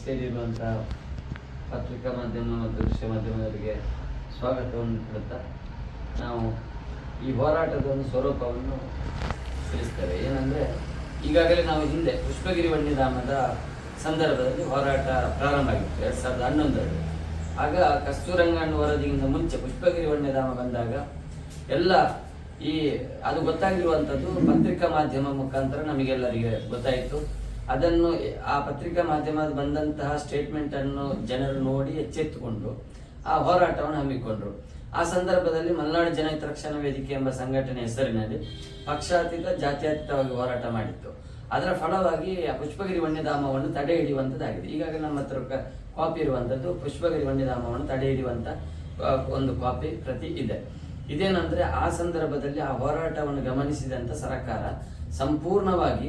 ಸೇರಿರುವಂಥ ಪತ್ರಿಕಾ ಮಾಧ್ಯಮ ಮತ್ತು ದೃಶ್ಯ ಮಾಧ್ಯಮದವರಿಗೆ ಸ್ವಾಗತವನ್ನು ಹೇಳುತ್ತಾ ನಾವು ಈ ಹೋರಾಟದ ಒಂದು ಸ್ವರೂಪವನ್ನು ತಿಳಿಸ್ತೇವೆ. ಏನಂದರೆ, ಈಗಾಗಲೇ ನಾವು ಹಿಂದೆ ಪುಷ್ಪಗಿರಿ ವನ್ಯಧಾಮದ ಸಂದರ್ಭದಲ್ಲಿ ಹೋರಾಟ ಪ್ರಾರಂಭ ಆಗಿತ್ತು, ಎರಡು ಸಾವಿರದ ಹನ್ನೊಂದರಲ್ಲಿ. ಆಗ ಕಸ್ತೂರಂಗಣ್ಣ ವರದಿಗಿಂತ ಮುಂಚೆ ಪುಷ್ಪಗಿರಿ ವನ್ಯಧಾಮ ಬಂದಾಗ ಎಲ್ಲ ಈ ಅದು ಗೊತ್ತಾಗಿರುವಂಥದ್ದು ಪತ್ರಿಕಾ ಮಾಧ್ಯಮ ಮುಖಾಂತರ ನಮಗೆಲ್ಲರಿಗೆ ಗೊತ್ತಾಯಿತು. ಅದನ್ನು ಆ ಪತ್ರಿಕಾ ಮಾಧ್ಯಮದ ಬಂದಂತಹ ಸ್ಟೇಟ್ಮೆಂಟ್ ಅನ್ನು ಜನರು ನೋಡಿ ಎಚ್ಚೆತ್ತುಕೊಂಡು ಆ ಹೋರಾಟವನ್ನು ಹಮ್ಮಿಕೊಂಡರು. ಆ ಸಂದರ್ಭದಲ್ಲಿ ಮಲೆನಾಡು ಜನಹಿತ ರಕ್ಷಣಾ ವೇದಿಕೆ ಎಂಬ ಸಂಘಟನೆ ಹೆಸರಿನಲ್ಲಿ ಪಕ್ಷಾತೀತ ಜಾತ್ಯತೀತವಾಗಿ ಹೋರಾಟ ಮಾಡಿತ್ತು. ಅದರ ಫಲವಾಗಿ ಪುಷ್ಪಗಿರಿ ವನ್ಯಧಾಮವನ್ನು ತಡೆ ಹಿಡಿಯುವಂಥದ್ದಾಗಿದೆ ಈಗಾಗಲೇ ನಮ್ಮ ಹತ್ರ ಕಾಪಿ ಇರುವಂಥದ್ದು ಪುಷ್ಪಗಿರಿ ವನ್ಯಧಾಮವನ್ನು ತಡೆ ಹಿಡಿಯುವಂಥ ಒಂದು ಕಾಪಿ ಪ್ರತಿ ಇದೆ. ಇದೇನಂದ್ರೆ ಆ ಸಂದರ್ಭದಲ್ಲಿ ಆ ಹೋರಾಟವನ್ನು ಗಮನಿಸಿದಂಥ ಸರ್ಕಾರ ಸಂಪೂರ್ಣವಾಗಿ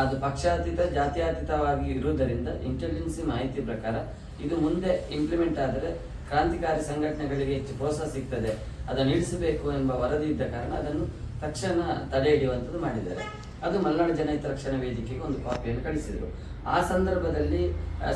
ಅದು ಪಕ್ಷಾತೀತ, ಜಾತ್ಯಾತೀತವಾಗಿ ಇರುವುದರಿಂದ ಇಂಟೆಲಿಜೆನ್ಸಿ ಮಾಹಿತಿ ಪ್ರಕಾರ ಇದು ಮುಂದೆ ಇಂಪ್ಲಿಮೆಂಟ್ ಆದರೆ ಕ್ರಾಂತಿಕಾರಿ ಸಂಘಟನೆಗಳಿಗೆ ಹೆಚ್ಚು ಪ್ರೋತ್ಸಾಹ ಸಿಗ್ತದೆ. ಅದನ್ನು ಇಳಿಸಬೇಕು ಎಂಬ ವರದಿ ಇದ್ದ ಕಾರಣ ಅದನ್ನು ತಕ್ಷಣ ತಡೆ ಹಿಡಿಯುವಂಥದ್ದು ಮಾಡಿದ್ದಾರೆ. ಅದು ಮಲೆನಾಡು ಜನಹಿತ ರಕ್ಷಣಾ ವೇದಿಕೆಗೆ ಒಂದು ಕಾಪಿಯನ್ನು ಕಳಿಸಿದರು. ಆ ಸಂದರ್ಭದಲ್ಲಿ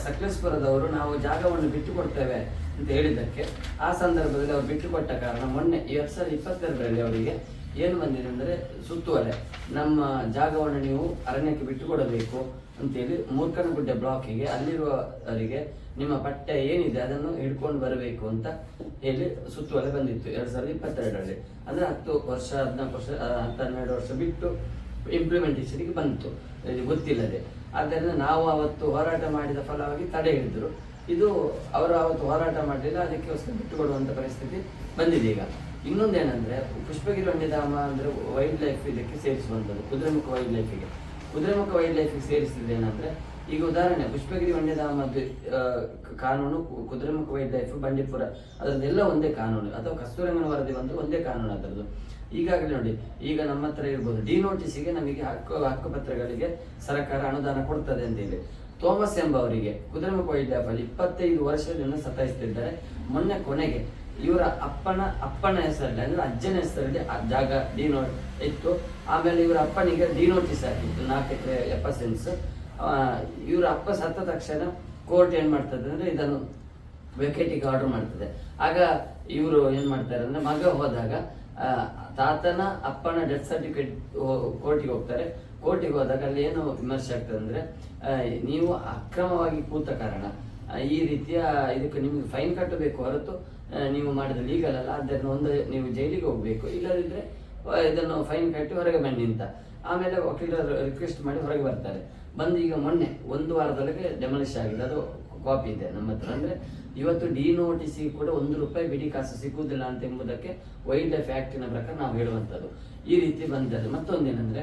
ಸಕಲೇಶ್ವರದವರು ನಾವು ಜಾಗವನ್ನು ಬಿಟ್ಟು ಕೊಡ್ತೇವೆ ಅಂತ ಹೇಳಿದ್ದಕ್ಕೆ, ಆ ಸಂದರ್ಭದಲ್ಲಿ ಅವರು ಬಿಟ್ಟು ಕೊಟ್ಟ ಕಾರಣ ಮೊನ್ನೆ ಎರಡು ಸಾವಿರದ ಇಪ್ಪತ್ತೆರಡರಲ್ಲಿ ಅವರಿಗೆ ಏನು ಬಂದಿದೆ ಅಂದರೆ ಸುತ್ತುವರೆ ನಮ್ಮ ಜಾಗವನ್ನು ನೀವು ಅರಣ್ಯಕ್ಕೆ ಬಿಟ್ಟುಕೊಡಬೇಕು ಅಂತೇಳಿ ಮೂರ್ಖನಗುಡ್ಡೆ ಬ್ಲಾಕಿಗೆ ಅಲ್ಲಿರುವವರಿಗೆ ನಿಮ್ಮ ಪಠ್ಯ ಏನಿದೆ ಅದನ್ನು ಹಿಡ್ಕೊಂಡು ಬರಬೇಕು ಅಂತ ಹೇಳಿ ಸುತ್ತುವರೆ ಬಂದಿತ್ತು ಎರಡು ಸಾವಿರದ ಇಪ್ಪತ್ತೆರಡರಲ್ಲಿ. ಅಂದರೆ ಹತ್ತು ವರ್ಷ, ಹದಿನಾಲ್ಕು ವರ್ಷ ಹತ್ತು ಹನ್ನೆರಡು ವರ್ಷ ಬಿಟ್ಟು ಇಂಪ್ಲಿಮೆಂಟೇಷನ್ಗೆ ಬಂತು. ಗೊತ್ತಿಲ್ಲದೆ. ಆದ್ದರಿಂದ ನಾವು ಅವತ್ತು ಹೋರಾಟ ಮಾಡಿದ ಫಲವಾಗಿ ತಡೆ ಹಿಡಿದ್ರು. ಇದು ಅವರು ಅವತ್ತು ಹೋರಾಟ ಮಾಡಲಿಲ್ಲ, ಅದಕ್ಕೋಸ್ಕರ ಬಿಟ್ಟು ಕೊಡುವಂತ ಪರಿಸ್ಥಿತಿ ಬಂದಿದೆ ಈಗ. ಇನ್ನೊಂದೇನಂದ್ರೆ, ಪುಷ್ಪಗಿರಿ ವನ್ಯಧಾಮ ಅಂದ್ರೆ ವೈಲ್ಡ್ ಲೈಫ್ ಇದಕ್ಕೆ ಸೇರಿಸುವಂಥದ್ದು, ಕುದುರೆಮುಖ ವೈಲ್ಡ್ ಲೈಫಿಗೆ ಕುದುರೆಮುಖ ವೈಲ್ಡ್ ಲೈಫಿಗೆ ಸೇರಿಸಿದ್ದೇನೆಂದ್ರೆ ಈಗ ಉದಾಹರಣೆ, ಪುಷ್ಪಗಿರಿ ವನ್ಯಧಾಮದ ಕಾನೂನು, ಕುದುರೆಮುಖ ವೈಲ್ಡ್ ಲೈಫ್ ಬಂಡೀಪುರ, ಅದರದ್ದೆಲ್ಲ ಒಂದೇ ಕಾನೂನು, ಅಥವಾ ಕಸ್ತೂರಂಗನ ವರದಿ ಬಂದು ಒಂದೇ ಕಾನೂನು ಅದರದ್ದು. ಈಗಾಗಲೇ ನೋಡಿ, ಈಗ ನಮ್ಮ ಹತ್ರ ಇರ್ಬೋದು ಡಿ ನೋಟಿಸಿಗೆ ನಮಗೆ ಹಕ್ಕು, ಹಕ್ಕುಪತ್ರಗಳಿಗೆ ಸರ್ಕಾರ ಅನುದಾನ ಕೊಡ್ತದೆ ಅಂತೇಳಿ ತೋಮಸ್ ಎಂಬವರಿಗೆ ಕುದುರೆಮುಖ ವೈಲ್ಡ್ ಲೈಫ್ ಅಲ್ಲಿ ಇಪ್ಪತ್ತೈದು ವರ್ಷದಿಂದ ಸತಾಯಿಸ್ತಿದ್ದಾರೆ. ಮೊನ್ನೆ ಕೊನೆಗೆ ಇವರ ಅಪ್ಪನ ಅಪ್ಪನ ಹೆಸರಲ್ಲಿ, ಅಂದ್ರೆ ಅಜ್ಜನ ಹೆಸರಲ್ಲಿ ಆ ಜಾಗ ಡಿ ನೋಟ್ ಇತ್ತು. ಆಮೇಲೆ ಇವರ ಅಪ್ಪನಿಗೆ ಡಿ ನೋಟಿಸ್ ಹಾಕಿತ್ತು ನಾಲ್ಕು ಎಕರೆ ಎಪ್ಪ ಸೆನ್ಸ್ ಇವರ ಅಪ್ಪ ಸತ್ತ ತಕ್ಷಣ ಕೋರ್ಟ್ ಏನು ಮಾಡ್ತದೆ ಅಂದ್ರೆ ಇದನ್ನು ವೆಕೇಟಿಗೆ ಆರ್ಡರ್ ಮಾಡ್ತದೆ. ಆಗ ಇವರು ಏನು ಮಾಡ್ತಾರೆ ಅಂದ್ರೆ ಮಗ ಹೋದಾಗ ತಾತನ ಅಪ್ಪನ ಡೆತ್ ಸರ್ಟಿಫಿಕೇಟ್ ಕೋರ್ಟಿಗೆ ಹೋಗ್ತಾರೆ. ಕೋರ್ಟಿಗೆ ಹೋದಾಗ ಅಲ್ಲಿ ಏನು ವಿಮರ್ಶೆ ಆಗ್ತದೆ ಅಂದ್ರೆ ನೀವು ಅಕ್ರಮವಾಗಿ ಕೂತ ಕಾರಣ. ಈ ರೀತಿಯ ಇದಕ್ಕೆ ನಿಮಗೆ ಫೈನ್ ಕಟ್ಟಬೇಕು ಹೊರತು ನೀವು ಮಾಡಿದ ಲೀಗಲ್ ಅಲ್ಲ, ಅದನ್ನು ಒಂದು ನೀವು ಜೈಲಿಗೆ ಹೋಗಬೇಕು. ಇಲ್ಲದಿದ್ದರೆ ಇದನ್ನು ಫೈನ್ ಕಟ್ಟಿ ಹೊರಗೆ ಬನ್ನಿ ಅಂತ. ಆಮೇಲೆ ವಕೀಲರು ರಿಕ್ವೆಸ್ಟ್ ಮಾಡಿ ಹೊರಗೆ ಬರ್ತಾರೆ. ಬಂದು ಈಗ ಮೊನ್ನೆ, ಒಂದು ವಾರದೊಳಗೆ ಡೆಮಲಿಷ್ ಆಗಿದೆ. ಅದು ಕಾಪಿ ಇದೆ ನಮ್ಮ ಹತ್ರ. ಅಂದ್ರೆ ಇವತ್ತು ಡಿ ನೋಟಿಸಿಗೆ ಕೂಡ ಒಂದು ರೂಪಾಯಿ ಬಿಡಿ ಕಾಸು ಸಿಗುವುದಿಲ್ಲ ಅಂತ ಎಂಬುದಕ್ಕೆ ವೈಲ್ಡ್ ಲೈಫ್ ಆಕ್ಟಿನ ಪ್ರಕಾರ ನಾವು ಹೇಳುವಂಥದ್ದು. ಈ ರೀತಿ ಬಂದದ್ದು. ಮತ್ತೊಂದೇನೆಂದರೆ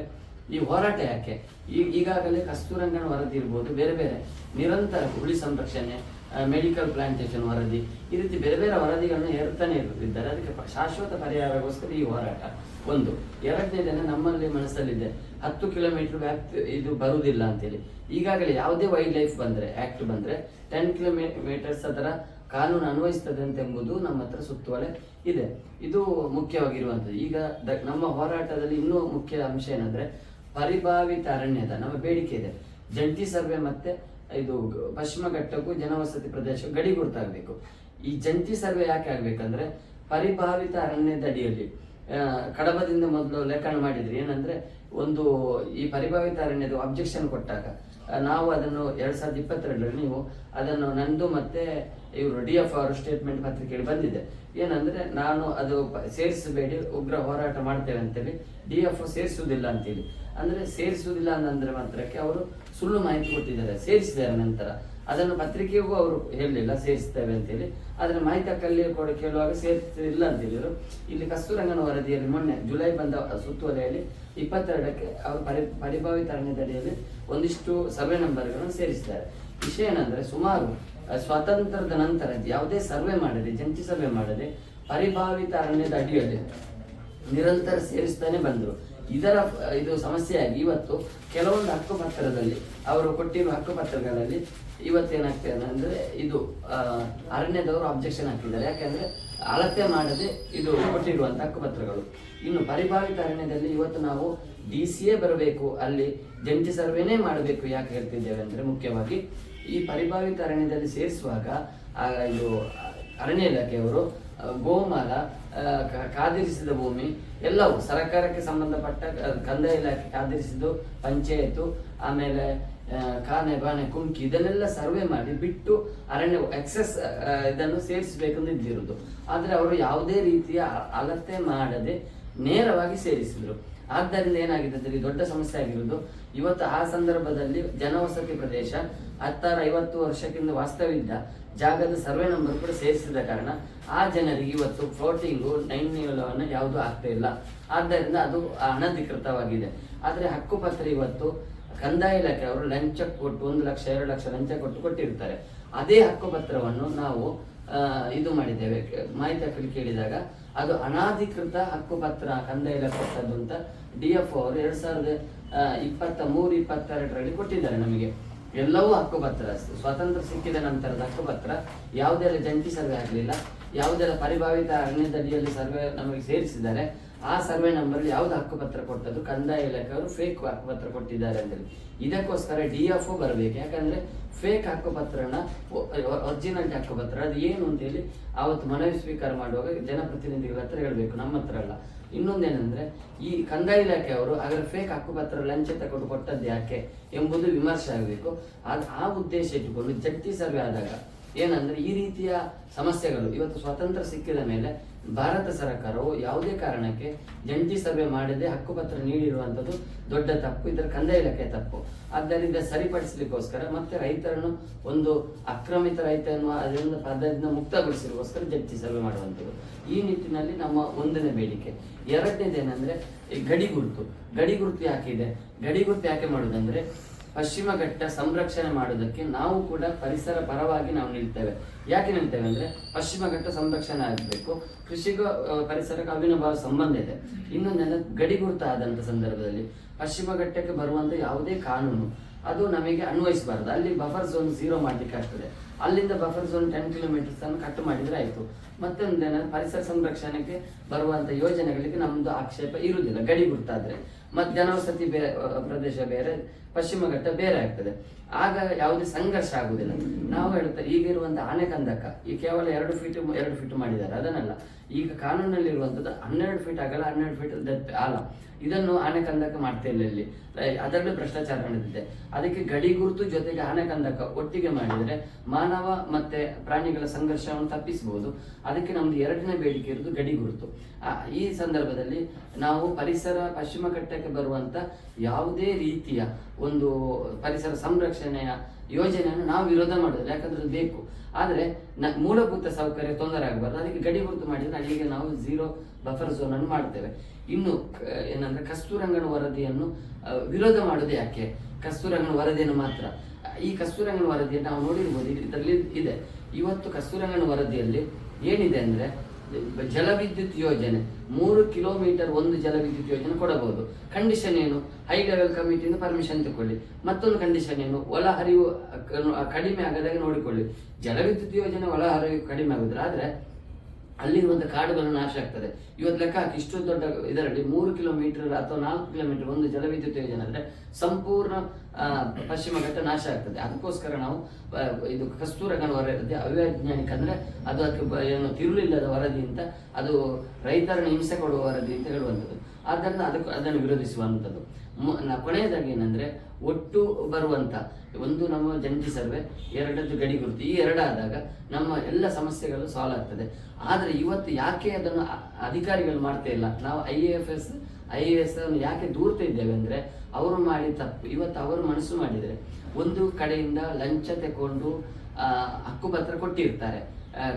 ಈ ಹೋರಾಟ ಯಾಕೆ? ಈ ಈಗಾಗಲೇ ಕಸ್ತೂರಂಗನ ವರದಿ ಇರ್ಬೋದು, ಬೇರೆ ಬೇರೆ. ನಿರಂತರ ಹುಳಿ ಸಂರಕ್ಷಣೆ ಮೆಡಿಕಲ್ ಪ್ಲಾಂಟೇಶನ್ ವರದಿ. ಈ ರೀತಿ ಬೇರೆ ಬೇರೆ ವರದಿಗಳನ್ನು ಹೇರ್ತಾನೆ ಇದ್ದಾರೆ ಅದಕ್ಕೆ ಶಾಶ್ವತ ಪರಿಹಾರಗೋಸ್ಕರ ಈ ಹೋರಾಟ. ಒಂದು ಎರಡನೇದೇನೆ ನಮ್ಮಲ್ಲಿ ಮನಸ್ಸಲ್ಲಿದೆ. ಹತ್ತು ಕಿಲೋಮೀಟರ್ ವ್ಯಾಪ್ತಿ ಇದು ಬರುವುದಿಲ್ಲ ಅಂತೇಳಿ. ಈಗಾಗಲೇ ಯಾವುದೇ ವೈಲ್ಡ್ ಲೈಫ್ ಬಂದ್ರೆ ಆಕ್ಟ್ ಬಂದ್ರೆ ಟೆನ್ ಕಿಲೋಮೀಟರ್ಸ್ ಅದರ ಕಾನೂನು ಅನ್ವಯಿಸ್ತದೆ ಅಂತ ಎಂಬುದು ನಮ್ಮ ಹತ್ರ ಸುತ್ತುವಳೆ ಇದೆ. ಇದು ಮುಖ್ಯವಾಗಿರುವಂಥದ್ದು. ಈಗ ನಮ್ಮ ಹೋರಾಟದಲ್ಲಿ ಇನ್ನೂ ಮುಖ್ಯ ಅಂಶ ಏನಂದ್ರೆ, ಪರಿಭಾವಿತ ಅರಣ್ಯದ, ನಮ್ಮ ಬೇಡಿಕೆ ಇದೆ. ಜಂಟಿ ಸರ್ವೆ ಮತ್ತೆ ಇದು ಪಶ್ಚಿಮ ಘಟ್ಟಕ್ಕೂ ಜನವಸತಿ ಪ್ರದೇಶ, ಗಡಿ ಗುರುತಾಗಬೇಕು. ಈ ಜಂಟಿ ಸರ್ವೆ ಯಾಕೆ ಆಗ್ಬೇಕಂದ್ರೆ, ಪರಿಭಾವಿತ ಅರಣ್ಯದ ಅಡಿಯಲ್ಲಿ ಕಡಬದಿಂದ ಮೊದಲು ಲೇಖನ ಮಾಡಿದ್ರಿ. ಏನಂದ್ರೆ, ಒಂದು ಈ ಪರಿಭಾವಿತ ಅರಣ್ಯದ ಅಬ್ಜೆಕ್ಷನ್ ಕೊಟ್ಟಾಗ ನಾವು ಅದನ್ನು ಎರಡ್ ಸಾವಿರದ ಇಪ್ಪತ್ತೆರಡರಲ್ಲಿ ನೀವು ಅದನ್ನು ನಂದು ಮತ್ತೆ ಇವರು ಡಿ ಎಫ್ ಅವರು ಸ್ಟೇಟ್ಮೆಂಟ್ ಪತ್ರಿಕೆಯಲ್ಲಿ ಬಂದಿದೆ. ಏನಂದ್ರೆ, ನಾನು ಅದು ಸೇರಿಸಬೇಡಿ, ಉಗ್ರ ಹೋರಾಟ ಮಾಡ್ತೇವೆ ಅಂತೇಳಿ, ಡಿ ಎಫ್ ಸೇರಿಸುವುದಿಲ್ಲ ಅಂತೇಳಿ. ಅಂದ್ರೆ ಸೇರಿಸುವುದಿಲ್ಲ ಅಂದ್ರೆ ಮಾತ್ರಕ್ಕೆ ಅವರು ಸುಳ್ಳು ಮಾಹಿತಿ ಕೊಟ್ಟಿದ್ದಾರೆ, ಸೇರಿಸಿದ್ದಾರೆ ನಂತರ. ಅದನ್ನು ಪತ್ರಿಕೆಗೂ ಅವರು ಹೇಳಲಿಲ್ಲ ಸೇರಿಸ್ತೇವೆ ಅಂತೇಳಿ. ಆದರೆ ಮಾಹಿತಿ ಕಲ್ಲಿ ಕೂಡ ಕೇಳುವಾಗ ಸೇರಿಸಿಲ್ಲ ಅಂತ ಹೇಳಿದ್ರು ಇಲ್ಲಿ ಕಸ್ತೂರಂಗನ ವರದಿಯಲ್ಲಿ ಮೊನ್ನೆ ಜುಲೈ ಬಂದ ಸುತ್ತುವರಿಯಲ್ಲಿ ಇಪ್ಪತ್ತೆರಡಕ್ಕೆ ಅವರು ಪರಿ ಪರಿಭಾವಿತ ಅರಣ್ಯದಡಿಯಲ್ಲಿ ಒಂದಿಷ್ಟು ಸರ್ವೆ ನಂಬರ್ಗಳನ್ನು ಸೇರಿಸಿದ್ದಾರೆ. ವಿಷಯ ಏನಂದ್ರೆ ಸುಮಾರು ಸ್ವಾತಂತ್ರ್ಯದ ನಂತರ ಯಾವುದೇ ಸರ್ವೆ ಮಾಡದೆ, ಜಂಟಿ ಸರ್ವೆ ಮಾಡದೆ ಪರಿಭಾವಿತ ಅರಣ್ಯದ ಅಡಿಯಲ್ಲಿ ನಿರಂತರ ಸೇರಿಸ್ತಾನೆ ಬಂದರು. ಇದರ, ಇದು ಸಮಸ್ಯೆಯಾಗಿ ಇವತ್ತು ಕೆಲವೊಂದು ಹಕ್ಕುಪತ್ರದಲ್ಲಿ ಅವರು ಕೊಟ್ಟಿರುವ ಹಕ್ಕುಪತ್ರಗಳಲ್ಲಿ ಇವತ್ತೇನಾಗ್ತದೆ ಅಂದ್ರೆ ಇದು ಅರಣ್ಯದವರು ಅಬ್ಜೆಕ್ಷನ್ ಹಾಕಿದ್ದಾರೆ. ಯಾಕಂದ್ರೆ ಅಳತೆ ಮಾಡದೆ ಇದು ಕೊಟ್ಟಿರುವಂಥ ಹಕ್ಕುಪತ್ರಗಳು ಇನ್ನು ಪರಿಭಾವಿತ ಅರಣ್ಯದಲ್ಲಿ ಇವತ್ತು ನಾವು ಡಿ ಸಿ ಎ ಬರಬೇಕು, ಅಲ್ಲಿ ಜಂಟಿ ಸರ್ವೆನೇ ಮಾಡಬೇಕು ಯಾಕೆ ಹೇಳ್ತಿದ್ದೇವೆ ಅಂದ್ರೆ ಮುಖ್ಯವಾಗಿ ಈ ಪರಿಭಾವಿತ ಅರಣ್ಯದಲ್ಲಿ ಸೇರಿಸುವಾಗ ಇದು ಅರಣ್ಯ ಇಲಾಖೆಯವರು ಗೋಮಾಲ ಕಾದಿರಿಸಿದ ಭೂಮಿ, ಎಲ್ಲವೂ ಸರ್ಕಾರಕ್ಕೆ ಸಂಬಂಧಪಟ್ಟ ಕಂದಾಯ ಇಲಾಖೆ ಕಾದಿರಿಸಿದ್ದು ಪಂಚಾಯತು ಆಮೇಲೆ ಕಾನೆ, ಬಾನೆ ಕುಮ್ಕಿ ಇದನ್ನೆಲ್ಲ ಸರ್ವೆ ಮಾಡಿ ಬಿಟ್ಟು ಅರಣ್ಯ ಎಕ್ಸೆಸ್ ಇದನ್ನು ಸೇರಿಸಬೇಕಂತ ಇದ್ದಿರುವುದು ಆದರೆ ಅವರು ಯಾವುದೇ ರೀತಿಯ ಅಳತೆ ಮಾಡದೆ ನೇರವಾಗಿ ಸೇರಿಸಿದ್ರು. ಆದ್ದರಿಂದ ಏನಾಗಿದೆ ದೊಡ್ಡ ಸಮಸ್ಯೆ ಆಗಿರುವುದು. ಇವತ್ತು ಆ ಸಂದರ್ಭದಲ್ಲಿ ಜನವಸತಿ ಪ್ರದೇಶ, ಹತ್ತಾರು ಐವತ್ತು ವರ್ಷಕ್ಕಿಂತ ವಾಸ್ತವಿದ್ದ ಜಾಗದ ಸರ್ವೆ ನಂಬರ್ ಕೂಡ ಸೇರಿಸಿದ ಕಾರಣ ಆ ಜನರಿಗೆ ಇವತ್ತು ಫ್ಲೋಟಿಂಗು ನೈನ್ಯವನ್ನು ಯಾವುದು ಆಗ್ತಾ ಇಲ್ಲ. ಆದ್ದರಿಂದ ಅದು ಅನಧಿಕೃತವಾಗಿದೆ. ಆದರೆ ಹಕ್ಕುಪತ್ರ ಇವತ್ತು ಕಂದಾಯ ಇಲಾಖೆ ಅವರು ಲಂಚ ಕೊಟ್ಟು, ಒಂದು ಲಕ್ಷ, ಎರಡು ಲಕ್ಷ ಲಂಚ ಕೊಟ್ಟು ಕೊಟ್ಟಿರ್ತಾರೆ. ಅದೇ ಹಕ್ಕುಪತ್ರವನ್ನು ನಾವು ಇದು ಮಾಡಿದ್ದೇವೆ. ಮಾಹಿತಿ ಕೇಳಿದಾಗ ಅದು ಅನಾಧಿಕೃತ ಹಕ್ಕುಪತ್ರ ಕಂದಾಯ ಇಲಾಖೆ ಕೊಟ್ಟದ್ದು ಅಂತ ಡಿ ಎಫ್ ಅವರು ಎರಡ್ ಸಾವಿರದ ಇಪ್ಪತ್ತ ಮೂರು ಇಪ್ಪತ್ತೆರಡರಲ್ಲಿ ಕೊಟ್ಟಿದ್ದಾರೆ ನಮಗೆ. ಎಲ್ಲವೂ ಹಕ್ಕುಪತ್ರ, ಸ್ವಾತಂತ್ರ್ಯ ಸಿಕ್ಕಿದ ನಂತರದ ಹಕ್ಕುಪತ್ರ. ಯಾವುದೆಲ್ಲ ಜಂಟಿ ಸರ್ವೆ ಆಗಲಿಲ್ಲ, ಯಾವುದೆಲ್ಲ ಪರಿಭಾವಿತ ಅರಣ್ಯದಡಿಯಲ್ಲಿ ಸರ್ವೆ ನಮಗೆ ಸೇರಿಸಿದ್ದಾರೆ ಆ ಸರ್ವೆ ನಂಬರ್ ಯಾವ್ದು ಹಕ್ಕುಪತ್ರ ಕೊಟ್ಟದ್ದು? ಕಂದಾಯ ಇಲಾಖೆಯವರು ಫೇಕ್ ಹಕ್ಕುಪತ್ರ ಕೊಟ್ಟಿದ್ದಾರೆ ಅಂತೇಳಿ ಇದಕ್ಕೋಸ್ಕರ ಡಿ ಎಫ್ ಒ ಬರಬೇಕು. ಯಾಕಂದ್ರೆ ಫೇಕ್ ಹಕ್ಕುಪತ್ರನ ಒರಿಜಿನಲ್ ಹಕ್ಕುಪತ್ರ, ಅದು ಏನು ಅಂತ ಹೇಳಿ ಅವತ್ತು ಮನವಿ ಸ್ವೀಕಾರ ಮಾಡುವಾಗ ಜನಪ್ರತಿನಿಧಿಗಳ ಹತ್ರ ಹೇಳಬೇಕು. ನಮ್ಮ ಹತ್ರ ಅಲ್ಲ. ಇನ್ನೊಂದೇನೆಂದ್ರೆ ಈ ಕಂದಾಯ ಇಲಾಖೆಯವರು ಅದರ ಫೇಕ್ ಹಕ್ಕುಪತ್ರ ಲಂಚ ತಗೊಂಡು ಕೊಟ್ಟದ್ದು ಯಾಕೆ ಎಂಬುದು ವಿಮರ್ಶೆ ಆಗಬೇಕು. ಅದು ಆ ಉದ್ದೇಶ ಇಟ್ಟುಕೊಂಡು ಜಟ್ಟಿ ಸರ್ವೆ ಆದಾಗ ಏನಂದ್ರೆ ಈ ರೀತಿಯ ಸಮಸ್ಯೆಗಳು ಇವತ್ತು ಸ್ವಾತಂತ್ರ್ಯ ಸಿಕ್ಕಿದ ಮೇಲೆ ಭಾರತ ಸರ್ಕಾರವು ಯಾವುದೇ ಕಾರಣಕ್ಕೆ ಜಂಟಿ ಸಭೆ ಮಾಡದೆ ಹಕ್ಕುಪತ್ರ ನೀಡಿರುವಂಥದ್ದು ದೊಡ್ಡ ತಪ್ಪು, ಇದರ ಕಂದಾಯ ಇಲಾಖೆ ತಪ್ಪು. ಆದ್ದರಿಂದ ಸರಿಪಡಿಸಲಿಕ್ಕೋಸ್ಕರ ಮತ್ತೆ ರೈತರನ್ನು ಒಂದು ಅಕ್ರಮಿತ ರೈತ ಎನ್ನುವ, ಅದರಿಂದ ಪದದಿಂದ ಮುಕ್ತಗೊಳಿಸಲಿಕ್ಕೋಸ್ಕರ ಜಂಟಿ ಸಭೆ ಮಾಡುವಂಥದ್ದು. ಈ ನಿಟ್ಟಿನಲ್ಲಿ ನಮ್ಮ ಒಂದನೇ ಬೇಡಿಕೆ. ಎರಡನೇದೇನೆಂದರೆ ಗಡಿ ಗುರುತು. ಗಡಿ ಗುರುತು ಯಾಕಿದೆ ಗಡಿ ಗುರುತು ಯಾಕೆ ಮಾಡುವುದಂದ್ರೆ ಪಶ್ಚಿಮ ಘಟ್ಟ ಸಂರಕ್ಷಣೆ ಮಾಡೋದಕ್ಕೆ ನಾವು ಕೂಡ ಪರಿಸರ ಪರವಾಗಿ ನಾವು ನಿಲ್ತೇವೆ. ಯಾಕೆ ನಿಲ್ತೇವೆ ಅಂದ್ರೆ ಪಶ್ಚಿಮ ಘಟ್ಟ ಸಂರಕ್ಷಣೆ ಆಗಬೇಕು. ಕೃಷಿಗೂ ಪರಿಸರಕ್ಕೆ ಅವಿನಾಭಾವ ಸಂಬಂಧ ಇದೆ. ಇನ್ನೊಂದೆಲ್ಲ ಗಡಿ ಗುರುತ ಆದಂತ ಸಂದರ್ಭದಲ್ಲಿ ಪಶ್ಚಿಮ ಘಟ್ಟಕ್ಕೆ ಬರುವಂತ ಯಾವುದೇ ಕಾನೂನು ಅದು ನಮಗೆ ಅನ್ವಯಿಸಬಾರದು. ಅಲ್ಲಿ ಬಫರ್ ಝೋನ್ ಝೀರೋ ಮಾಡ್ಲಿಕ್ಕೆ ಆಗ್ತದೆ. ಅಲ್ಲಿಂದ ಬಫರ್ ಝೋನ್ ಟೆನ್ ಕಿಲೋಮೀಟರ್ಸ್ ಅನ್ನು ಕಟ್ ಮಾಡಿದ್ರೆ ಆಯ್ತು. ಮತ್ತೊಂದೇನ ಪರಿಸರ ಸಂರಕ್ಷಣೆಗೆ ಬರುವಂತ ಯೋಜನೆಗಳಿಗೆ ನಮ್ದು ಆಕ್ಷೇಪ ಇರುವುದಿಲ್ಲ. ಗಡಿ ಗುರ್ತಾದ್ರೆ ಮತ್ತೆ ಜನವಸತಿ ಬೇರೆ ಪ್ರದೇಶ ಬೇರೆ ಪಶ್ಚಿಮ ಘಟ್ಟ ಬೇರೆ ಆಗ್ತದೆ. ಆಗ ಯಾವುದೇ ಸಂಘರ್ಷ ಆಗುವುದಿಲ್ಲ. ನಾವು ಹೇಳ್ತಾರೆ ಇರುವಂತ ಆನೆಕಂದಕ ಈ ಕೇವಲ ಎರಡು ಫೀಟ್ ಎರಡು ಫೀಟ್ ಮಾಡಿದ್ದಾರೆ, ಅದನ್ನಲ್ಲ. ಈಗ ಕಾನೂನಲ್ಲಿ ಇರುವಂತದ್ದು ಹನ್ನೆರಡು ಫೀಟ್ ಆಗಲ್ಲ ಹನ್ನೆರಡು ಫೀಟ್ ಆಳ ಇದನ್ನು ಆನೆಕಂದಕ ಮಾಡ್ತಾ ಇಲ್ಲ. ಇಲ್ಲಿ ಅದರಲ್ಲೂ ಭ್ರಷ್ಟಾಚಾರ ನಡೆದಿದೆ. ಅದಕ್ಕೆ ಗಡಿ ಗುರುತು ಜೊತೆಗೆ ಆನೆಕಂದಕ ಒಟ್ಟಿಗೆ ಮಾಡಿದರೆ ಮಾನವ ಮತ್ತೆ ಪ್ರಾಣಿಗಳ ಸಂಘರ್ಷವನ್ನು ತಪ್ಪಿಸಬಹುದು. ಅದಕ್ಕೆ ನಮ್ದು ಎರಡನೇ ಬೇಡಿಕೆ ಇರುವುದು ಗಡಿ ಗುರುತು. ಈ ಸಂದರ್ಭದಲ್ಲಿ ನಾವು ಪರಿಸರ ಪಶ್ಚಿಮ ಘಟ್ಟಕ್ಕೆ ಬರುವಂತ ಯಾವುದೇ ರೀತಿಯ ಒಂದು ಪರಿಸರ ಸಂರಕ್ಷಣೆಯ ಯೋಜನೆಯನ್ನು ನಾವು ವಿರೋಧ ಮಾಡೋದಿಲ್ಲ, ಯಾಕಂದ್ರೆ ಬೇಕು. ಆದರೆ ನ- ಮೂಲಭೂತ ಸೌಕರ್ಯ ತೊಂದರೆ ಆಗಬಾರ್ದು. ಅದಕ್ಕೆ ಗಡಿ ಗುರುತು ಮಾಡಿದ್ರೆ ಅಲ್ಲಿಗೆ ನಾವು ಝೀರೋ ಬಫರ್ ಝೋನ್ ಅನ್ನು ಮಾಡ್ತೇವೆ. ಇನ್ನು ಏನಂದ್ರೆ ಕಸ್ತೂರಂಗನ ವರದಿಯನ್ನು ವಿರೋಧ ಮಾಡೋದು ಯಾಕೆ? ಕಸ್ತೂರಂಗನ ವರದಿಯನ್ನು ಮಾತ್ರ. ಈ ಕಸ್ತೂರಂಗನ ವರದಿಯನ್ನು ನಾವು ನೋಡಿರ್ಬೋದು, ಇದರಲ್ಲಿ ಇದೆ. ಇವತ್ತು ಕಸ್ತೂರಂಗನ ವರದಿಯಲ್ಲಿ ಏನಿದೆ ಅಂದ್ರೆ ಜಲವಿದ್ಯುತ್ ಯೋಜನೆ. ಮೂರು ಕಿಲೋಮೀಟರ್ ಒಂದು ಜಲವಿದ್ಯುತ್ ಯೋಜನೆ ಕೊಡಬಹುದು. ಕಂಡೀಷನ್ ಏನು? ಹೈ ಲೆವೆಲ್ ಕಮಿಟಿಯಿಂದ ಪರ್ಮಿಷನ್ ತಗೊಳ್ಳಿ ಮತ್ತೊಂದು ಕಂಡೀಷನ್ ಏನು? ಒಳ ಹರಿವು ಕಡಿಮೆ ಆಗದಾಗೆ ನೋಡಿಕೊಳ್ಳಿ. ಜಲವಿದ್ಯುತ್ ಯೋಜನೆ ಒಳ ಹರಿವು ಕಡಿಮೆ ಆಗುದ್ರೆ ಆದ್ರೆ ಅಲ್ಲಿರುವಂತ ಕಾಡುಗಳು ನಾಶ ಆಗ್ತದೆ. ಇವತ್ತು ಲೆಕ್ಕ ಹಾಕಿ ಇಷ್ಟು ದೊಡ್ಡ ಇದರಲ್ಲಿ ಮೂರು ಕಿಲೋಮೀಟರ್ ಅಥವಾ ನಾಲ್ಕು ಕಿಲೋಮೀಟರ್ ಒಂದು ಜಲವಿದ್ಯುತ್ ಯೋಜನೆ ಅಂದ್ರೆ ಸಂಪೂರ್ಣ ಪಶ್ಚಿಮ ಘಟ್ಟ ನಾಶ ಆಗ್ತದೆ. ಅದಕ್ಕೋಸ್ಕರ ನಾವು ಇದು ಕಸ್ತೂರಗಣ ಇರುತ್ತೆ ಅವೈಜ್ಞಾನಿಕ ಅಂದ್ರೆ ಅದು ಅದಕ್ಕೆ ಏನು ತಿರುಳಿಲ್ಲದ ವರದಿ ಅಂತ, ಅದು ರೈತರನ್ನು ಹಿಂಸೆ ಕೊಡುವ ವರದಿ ಅಂತ ಹೇಳುವಂಥದ್ದು. ಆದ್ದರಿಂದ ಅದಕ್ಕೆ, ಅದನ್ನು ವಿರೋಧಿಸುವಂಥದ್ದು. ಕೊನೆಯದಾಗಿ ಏನಂದ್ರೆ, ಒಟ್ಟು ಬರುವಂತ ಒಂದು ನಮ್ಮ ಜಂಟಿ ಸರ್ವೆ, ಎರಡದ್ದು ಗಡಿ ಗುರುತು. ಈ ಎರಡಾದಾಗ ನಮ್ಮ ಎಲ್ಲ ಸಮಸ್ಯೆಗಳು ಸಾಲ್ವ್ ಆಗ್ತದೆ. ಆದ್ರೆ ಇವತ್ತು ಯಾಕೆ ಅದನ್ನು ಅಧಿಕಾರಿಗಳು ಮಾಡ್ತಾ ಇಲ್ಲ? ನಾವು I F S I A S ಅನ್ನು ಯಾಕೆ ದೂರ್ತಾ ಇದ್ದೇವೆ ಅಂದ್ರೆ ಅವರು ಮಾಡಿ ತಪ್ಪು. ಇವತ್ತು ಅವರು ಮನಸ್ಸು ಮಾಡಿದರೆ ಒಂದು ಕಡೆಯಿಂದ ಲಂಚ ತಗೊಂಡು ಆ, ಹಕ್ಕುಪತ್ರ ಕೊಟ್ಟಿರ್ತಾರೆ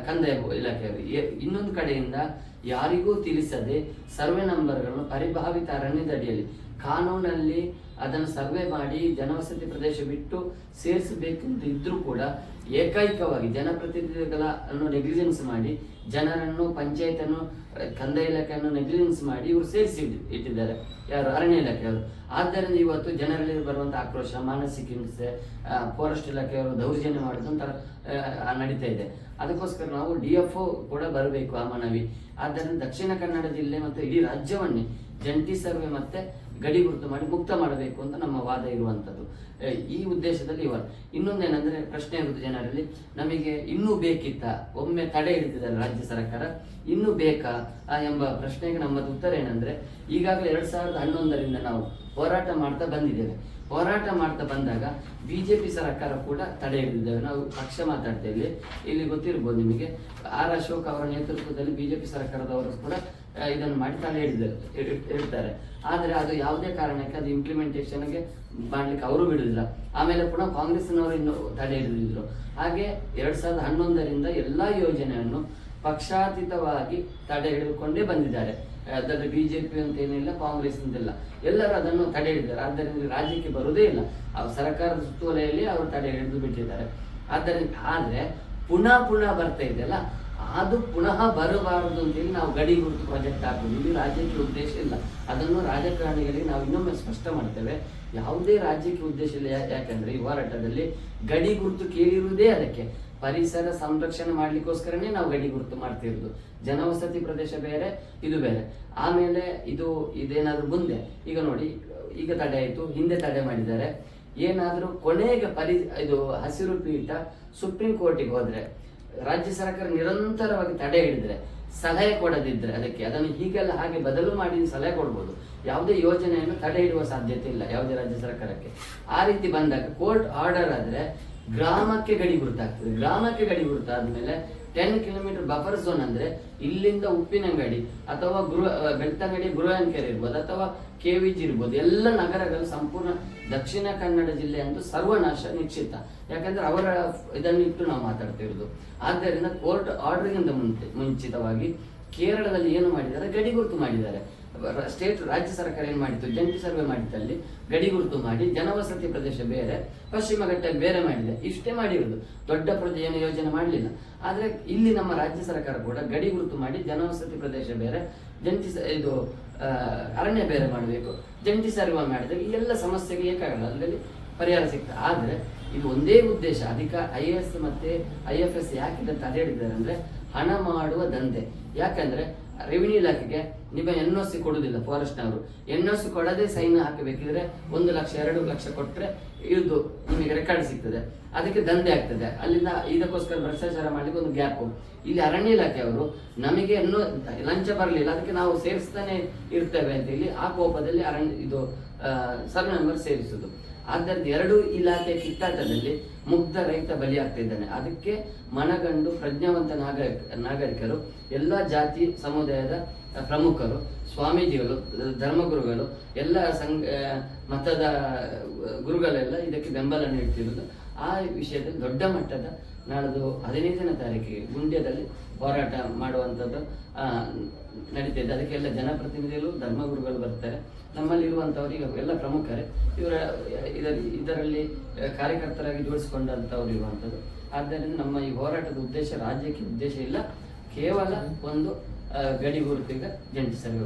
ಕಂದಾಯ ಇಲಾಖೆಯವರು. ಇನ್ನೊಂದು ಕಡೆಯಿಂದ ಯಾರಿಗೂ ತಿಳಿಸದೆ ಸರ್ವೆ ನಂಬರ್ಗಳನ್ನು ಪರಿಭಾವಿತ ಅರಣ್ಯದ ಅಡಿಯಲ್ಲಿ ಕಾನೂನಲ್ಲಿ ಅದನ್ನು ಸರ್ವೆ ಮಾಡಿ ಜನವಸತಿ ಪ್ರದೇಶ ಬಿಟ್ಟು ಸೇರಿಸಬೇಕೆಂದು ಇದ್ರೂ ಕೂಡ ಏಕೈಕವಾಗಿ ಜನಪ್ರತಿನಿಧಿಗಳ ನೆಗ್ಲಿಜೆನ್ಸ್ ಮಾಡಿ ಜನರನ್ನು ಪಂಚಾಯತ್ ಅನ್ನು ಅಹ್, ಕಂದಾಯ ಇಲಾಖೆಯನ್ನು ನೆಗ್ಲಿಜೆನ್ಸ್ ಮಾಡಿ ಇವರು ಸೇರಿಸಿ ಇಟ್- ಇಟ್ಟಿದ್ದಾರೆ. ಯಾರು? ಅರಣ್ಯ ಇಲಾಖೆಯವರು ಆದ್ದರಿಂದ ಇವತ್ತು ಜನರಲ್ಲಿ ಬರುವಂತಹ ಆಕ್ರೋಶ ಮಾನಸಿಕ ಹಿಂಸೆ ಫಾರೆಸ್ಟ್ ಇಲಾಖೆಯವರು ದೌರ್ಜನ್ಯ ಮಾಡಿದಂತ ನಡೀತಾ ಇದೆ. ಅದಕ್ಕೋಸ್ಕರ ನಾವು ಡಿ ಎಫ್ ಕೂಡ ಬರಬೇಕು ಆ ಮನವಿ. ಆದ್ದರಿಂದ ದಕ್ಷಿಣ ಕನ್ನಡ ಜಿಲ್ಲೆ ಮತ್ತು ಇಡೀ ರಾಜ್ಯವನ್ನೇ ಜಂಟಿ ಸರ್ವೆ ಮತ್ತೆ ಗಡಿ ಗುರುತು ಮಾಡಿ ಮುಕ್ತ ಮಾಡಬೇಕು ಅಂತ ನಮ್ಮ ವಾದ ಇರುವಂಥದ್ದು ಈ ಉದ್ದೇಶದಲ್ಲಿ ಇವರು. ಇನ್ನೊಂದೇನೆಂದರೆ ಪ್ರಶ್ನೆ ಇರುವುದು ಜನರಲ್ಲಿ, ನಮಗೆ ಇನ್ನೂ ಬೇಕಿತ್ತ? ಒಮ್ಮೆ ತಡೆ ಹಿಡಿದಿದ್ದಾರೆ ರಾಜ್ಯ ಸರ್ಕಾರ, ಇನ್ನೂ ಬೇಕಾ? ಎಂಬ ಪ್ರಶ್ನೆಗೆ ನಮ್ಮದು ಉತ್ತರ ಏನಂದ್ರೆ, ಈಗಾಗಲೇ ಎರಡು ಸಾವಿರದ ಹನ್ನೊಂದರಿಂದ ನಾವು ಹೋರಾಟ ಮಾಡ್ತಾ ಬಂದಿದ್ದೇವೆ. ಹೋರಾಟ ಮಾಡ್ತಾ ಬಂದಾಗ ಬಿಜೆಪಿ ಸರ್ಕಾರ ಕೂಡ ತಡೆ ಹಿಡಿದಿದ್ದೇವೆ. ನಾವು ಪಕ್ಷ ಮಾತಾಡ್ತೇವೆ ಇಲ್ಲಿ ಗೊತ್ತಿರ್ಬೋದು ನಿಮಗೆ, ಆರ್ ಅಶೋಕ್ ಅವರ ನೇತೃತ್ವದಲ್ಲಿ ಬಿಜೆಪಿ ಸರ್ಕಾರದವರು ಕೂಡ ಇದನ್ನು ಮಾಡಿ ತಡೆ ಹಿಡಿದರು ಇಡ್ತಾರೆ ಆದರೆ ಅದು ಯಾವುದೇ ಕಾರಣಕ್ಕೆ ಅದು ಇಂಪ್ಲಿಮೆಂಟೇಷನ್ಗೆ ಮಾಡ್ಲಿಕ್ಕೆ ಅವರು ಬಿಡುದಿಲ್ಲ. ಆಮೇಲೆ ಪುನಃ ಕಾಂಗ್ರೆಸ್ನವರು ಇನ್ನು ತಡೆ ಹಿಡಿದಿದ್ರು. ಹಾಗೆ ಎರಡ್ ಸಾವಿರದ ಹನ್ನೊಂದರಿಂದ ಎಲ್ಲ ಯೋಜನೆಯನ್ನು ಪಕ್ಷಾತೀತವಾಗಿ ತಡೆ ಹಿಡಿದುಕೊಂಡೇ ಬಂದಿದ್ದಾರೆ. ಅದರಲ್ಲಿ ಬಿಜೆಪಿ ಅಂತ ಏನಿಲ್ಲ, ಕಾಂಗ್ರೆಸ್ ಅಂತಿಲ್ಲ. ಎಲ್ಲರೂ ಅದನ್ನು ತಡೆ ಹಿಡಿದ್ದಾರೆ ಆದ್ದರಿಂದ ರಾಜ್ಯಕ್ಕೆ ಬರುವುದೇ ಇಲ್ಲ. ಅವ್ರ ಸರ್ಕಾರದ ಸುತ್ತೋಲೆಯಲ್ಲಿ ಅವರು ತಡೆ ಹಿಡಿದು ಬಿಟ್ಟಿದ್ದಾರೆ. ಆದ್ದರಿಂದ ಆದರೆ ಪುನಃ ಪುನಃ ಬರ್ತಾ ಇದೆಯಲ್ಲ ಅದು ಪುನಃ ಬರಬಾರದು ಅಂತೇಳಿ ನಾವು ಗಡಿ ಗುರುತು ಪ್ರಾಜೆಕ್ಟ್ ಹಾಕೋದು ಇಲ್ಲಿ ರಾಜ್ಯಕ್ಕೆ ಉದ್ದೇಶ ಇಲ್ಲ. ಅದನ್ನು ರಾಜಕಾರಣಿಗಳಿಗೆ ನಾವು ಇನ್ನೊಮ್ಮೆ ಸ್ಪಷ್ಟ ಮಾಡ್ತೇವೆ. ಯಾವುದೇ ರಾಜ್ಯಕ್ಕೆ ಉದ್ದೇಶ ಇಲ್ಲ. ಯಾಕಂದ್ರೆ ಈ ಹೋರಾಟದಲ್ಲಿ ಗಡಿ ಗುರುತು ಕೇಳಿರುವುದೇ ಅದಕ್ಕೆ. ಪರಿಸರ ಸಂರಕ್ಷಣೆ ಮಾಡ್ಲಿಕ್ಕೋಸ್ಕರನೇ ನಾವು ಗಡಿ ಗುರುತು ಮಾಡ್ತಿರೋದು. ಜನವಸತಿ ಪ್ರದೇಶ ಬೇರೆ, ಇದು ಬೇರೆ. ಆಮೇಲೆ ಇದು ಇದೇನಾದ್ರೂ ಮುಂದೆ. ಈಗ ನೋಡಿ, ಈಗ ತಡೆ ಆಯಿತು, ಹಿಂದೆ ತಡೆ ಮಾಡಿದ್ದಾರೆ. ಏನಾದರೂ ಕೊನೆಗೆ ಪರಿ, ಇದು ಹಸಿರು ಪೀಠ ಸುಪ್ರೀಂ ಕೋರ್ಟಿಗೆ ಹೋದ್ರೆ ರಾಜ್ಯ ಸರ್ಕಾರ ನಿರಂತರವಾಗಿ ತಡೆ ಹಿಡಿದ್ರೆ, ಸಲಹೆ ಕೊಡದಿದ್ರೆ ಅದಕ್ಕೆ, ಅದನ್ನು ಹೀಗೆಲ್ಲ ಹಾಗೆ ಬದಲು ಮಾಡಿ ಸಲಹೆ ಕೊಡ್ಬೋದು. ಯಾವುದೇ ಯೋಜನೆಯನ್ನು ತಡೆ ಇಡುವ ಸಾಧ್ಯತೆ ಇಲ್ಲ, ಯಾವುದೇ ರಾಜ್ಯ ಸರ್ಕಾರಕ್ಕೆ. ಆ ರೀತಿ ಬಂದಾಗ ಕೋರ್ಟ್ ಆರ್ಡರ್ ಆದರೆ ಗ್ರಾಮಕ್ಕೆ ಗಡಿ ಗುರುತಾಗ್ತದೆ. ಗ್ರಾಮಕ್ಕೆ ಗಡಿ ಗುರುತಾದ್ಮೇಲೆ ಟೆನ್ ಕಿಲೋಮೀಟರ್ ಬಫರ್ ಝೋನ್ ಅಂದ್ರೆ ಇಲ್ಲಿಂದ ಉಪ್ಪಿನಂಗಡಿ ಅಥವಾ ಗೃಹ ಬೆಳ್ತಂಗಡಿ ಗೃಹಂಕೆರೆ ಇರ್ಬೋದು ಅಥವಾ ಕೆ ವಿ ಜಿ ಇರ್ಬೋದು. ಎಲ್ಲ ನಗರಗಳು ಸಂಪೂರ್ಣ ದಕ್ಷಿಣ ಕನ್ನಡ ಜಿಲ್ಲೆ ಅಂತ ಸರ್ವನಾಶ ನಿಶ್ಚಿತ ಯಾಕಂದ್ರೆ ಅವರ ಇದನ್ನು ಇಟ್ಟು ನಾವು ಮಾತಾಡ್ತಿರೋದು. ಆದ್ದರಿಂದ ಕೋರ್ಟ್ ಆರ್ಡರ್ಗಿಂತ ಮುಂಚೆ, ಮುಂಚಿತವಾಗಿ ಕೇರಳದಲ್ಲಿ ಏನು ಮಾಡಿದ್ದಾರೆ? ಗಡಿ ಗುರುತು ಮಾಡಿದ್ದಾರೆ. ಸ್ಟೇಟ್ ರಾಜ್ಯ ಸರ್ಕಾರ ಏನು ಮಾಡಿತ್ತು? ಜಂಟಿ ಸರ್ವೆ ಮಾಡಿದ್ದಲ್ಲಿ ಗಡಿ ಗುರುತು ಮಾಡಿ, ಜನವಸತಿ ಪ್ರದೇಶ ಬೇರೆ, ಪಶ್ಚಿಮ ಘಟ್ಟ ಬೇರೆ ಮಾಡಿದೆ. ಇಷ್ಟೇ ಮಾಡಿರೋದು. ದೊಡ್ಡ ಪ್ರದೇಶ ಯೋಜನೆ ಮಾಡಲಿಲ್ಲ. ಆದರೆ ಇಲ್ಲಿ ನಮ್ಮ ರಾಜ್ಯ ಸರ್ಕಾರ ಕೂಡ ಗಡಿ ಗುರುತು ಮಾಡಿ, ಜನವಸತಿ ಪ್ರದೇಶ ಬೇರೆ, ಜಂಟಿ ಇದು ಅರಣ್ಯ ಬೇರೆ ಮಾಡಬೇಕು. ಜಂಟಿ ಸರ್ವೆ ಮಾಡಿದಾಗ ಈ ಎಲ್ಲ ಸಮಸ್ಯೆಗೆ ಏಕಾಗಲ್ಲ. ಅದರಲ್ಲಿ ಪರಿಹಾರ ಸಿಗ್ತದೆ. ಆದರೆ ಇದು ಒಂದೇ ಉದ್ದೇಶ. ಅಧಿಕ ಐ ಎ ಎಸ್ ಮತ್ತೆ ಐ ಎಫ್ ಎಸ್ ಯಾಕಿದೆ ಅಂತ ಅಂದರೆ ಅಂದ್ರೆ ಹಣ ಮಾಡುವ ದಂಧೆ. ಯಾಕಂದ್ರೆ ರೆವಿನ್ಯೂ ಇಲಾಖೆಗೆ ನಿಮ್ಮ ಎನ್ ಒ ಸಿ ಕೊಡುವುದಿಲ್ಲ ಫಾರೆಸ್ಟ್ನವರು ಎನ್ ಒ ಸಿ ಕೊಡದೆ ಸೈನ್ ಹಾಕಬೇಕಿದ್ರೆ ಒಂದು ಲಕ್ಷ, ಎರಡು ಲಕ್ಷ ಕೊಟ್ಟರೆ ಇದು ನಿಮಗೆ ರೆಕಾರ್ಡ್ ಸಿಗ್ತದೆ. ಅದಕ್ಕೆ ದಂಧೆ ಆಗ್ತದೆ. ಅಲ್ಲಿಂದ ಇದಕ್ಕೋಸ್ಕರ ಭ್ರಷ್ಟಾಚಾರ ಮಾಡಲಿಕ್ಕೆ ಒಂದು ಗ್ಯಾಪ್ ಇಲ್ಲಿ ಅರಣ್ಯ ಇಲಾಖೆಯವರು ನಮಗೆ ಇನ್ನೂ ಲಂಚ ಬರಲಿಲ್ಲ, ಅದಕ್ಕೆ ನಾವು ಸೇರಿಸ್ತಾನೆ ಇರ್ತೇವೆ ಅಂತ ಹೇಳಿ ಆ ಕೋಪದಲ್ಲಿ ಅರಣ್ಯ ಇದು ಸರ್ವೆ ನಂಬರ್ ಸೇರಿಸುದು. ಆದ್ದರಿಂದ ಎರಡು ಇಲಾಖೆ ಕಿತ್ತಾಟದಲ್ಲಿ ಮುಗ್ಧ ರೈತ ಬಲಿಯಾಗ್ತಿದ್ದಾನೆ ಅದಕ್ಕೆ ಮನಗಂಡು ಪ್ರಜ್ಞಾವಂತ ನಾಗರಿಕ, ನಾಗರಿಕರು, ಎಲ್ಲ ಜಾತಿ ಸಮುದಾಯದ ಪ್ರಮುಖರು, ಸ್ವಾಮೀಜಿಗಳು, ಧರ್ಮಗುರುಗಳು, ಎಲ್ಲ ಸಂಘ, ಮತದ ಗುರುಗಳೆಲ್ಲ ಇದಕ್ಕೆ ಬೆಂಬಲ ನೀಡ್ತಿರುವುದು ಆ ವಿಷಯದಲ್ಲಿ ದೊಡ್ಡ ಮಟ್ಟದ ನಾಳೆದು ಹದಿನೈದನೇ ತಾರೀಕಿಗೆ ಗುಂಡ್ಯದಲ್ಲಿ ಹೋರಾಟ ಮಾಡುವಂಥದ್ದು ನಡೀತಿದೆ. ಅದಕ್ಕೆಲ್ಲ ಜನಪ್ರತಿನಿಧಿಗಳು, ಧರ್ಮಗುರುಗಳು ಬರ್ತಾರೆ. ನಮ್ಮಲ್ಲಿರುವಂಥವ್ರು ಈಗ ಎಲ್ಲ ಪ್ರಮುಖರೇ. ಇವರ ಇದರಲ್ಲಿ ಇದರಲ್ಲಿ ಕಾರ್ಯಕರ್ತರಾಗಿ ಜೋಡಿಸಿಕೊಂಡಂಥವ್ರು ಇರುವಂಥದ್ದು. ಆದ್ದರಿಂದ ನಮ್ಮ ಈ ಹೋರಾಟದ ಉದ್ದೇಶ, ರಾಜ್ಯಕ್ಕೆ ಉದ್ದೇಶ ಇಲ್ಲ. ಕೇವಲ ಒಂದು ಗಡಿ ಗುರುತಿಗೆ ಜಂಟಿ ಸರ್ವೆ